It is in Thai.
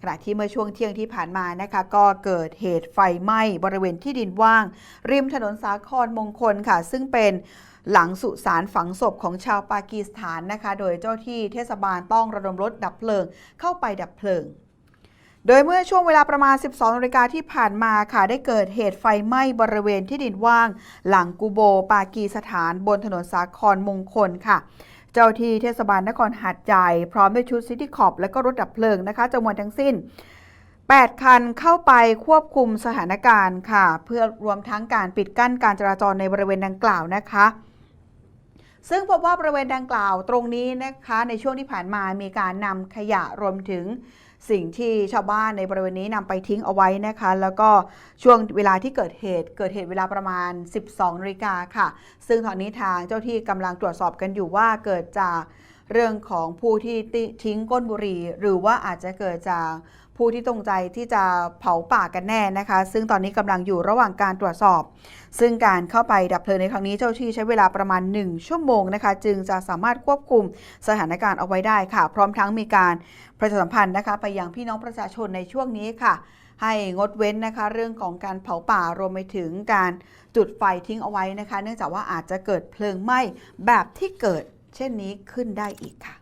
ขณะที่เมื่อช่วงเที่ยงที่ผ่านมานะคะก็เกิดเหตุไฟไหม้บริเวณที่ดินว่าง ริมถนนสาครมงคลค่ะ ซึ่งเป็นหลังสุสานฝังศพของชาวปากีสถานนะคะ โดยเจ้าที่เทศบาลต้องระดมรถดับเพลิงเข้าไปดับเพลิง โดยเมื่อช่วงเวลาประมาณ 12นาฬิกาที่ผ่านมาค่ะ ได้เกิดเหตุไฟไหม้บริเวณที่ดินว่าง หลังกูโบ ปากีสถานบนถนนสาครมงคลค่ะ เจ้าที่เทศบาลนครหาดใหญ่พร้อมด้วยชุดซิตี้คอปและก็รถดับเพลิงนะคะจำนวนทั้งสิ้น 8 คันเข้าไปควบคุมสถานการณ์ค่ะ เพื่อรวมทั้งการปิดกั้นการจราจรในบริเวณดังกล่าวนะคะ ซึ่งพบว่าบริเวณดังกล่าวตรงนี้นะคะในช่วงที่ผ่านมามีการนำขยะรวมถึงสิ่งที่ชาวบ้านในบริเวณนี้นำไปทิ้งเอาไว้นะคะ แล้วก็ช่วงเวลาที่เกิดเหตุ เกิดเหตุเวลาประมาณ 12นาฬิกาค่ะ ซึ่งตอนนี้ทางเจ้าที่กำลังตรวจสอบกันอยู่ว่าเกิดจาก เรื่องของผู้ที่ทิ้งก้นบุหรี่ หรือว่าอาจจะเกิดจากผู้ที่ตรงใจที่จะเผาป่ากันแน่นะคะ ซึ่งตอนนี้กำลังอยู่ระหว่างการตรวจสอบ ซึ่งการเข้าไปดับเพลิงในครั้งนี้เจ้าที่ใช้เวลาประมาณ 1 ชั่วโมงนะคะ จึงจะสามารถควบคุมสถานการณ์เอาไว้ได้ค่ะ พร้อมทั้งมีการประชาสัมพันธ์นะคะ ไปยังพี่น้องประชาชนในช่วงนี้ค่ะให้งดเว้นนะคะเรื่องของการเผาป่ารวมไปถึงการจุดไฟทิ้งเอาไว้นะคะ เนื่องจากว่าอาจจะเกิดเพลิงไหม้แบบที่เกิด เช่นนี้ขึ้นได้อีกค่ะ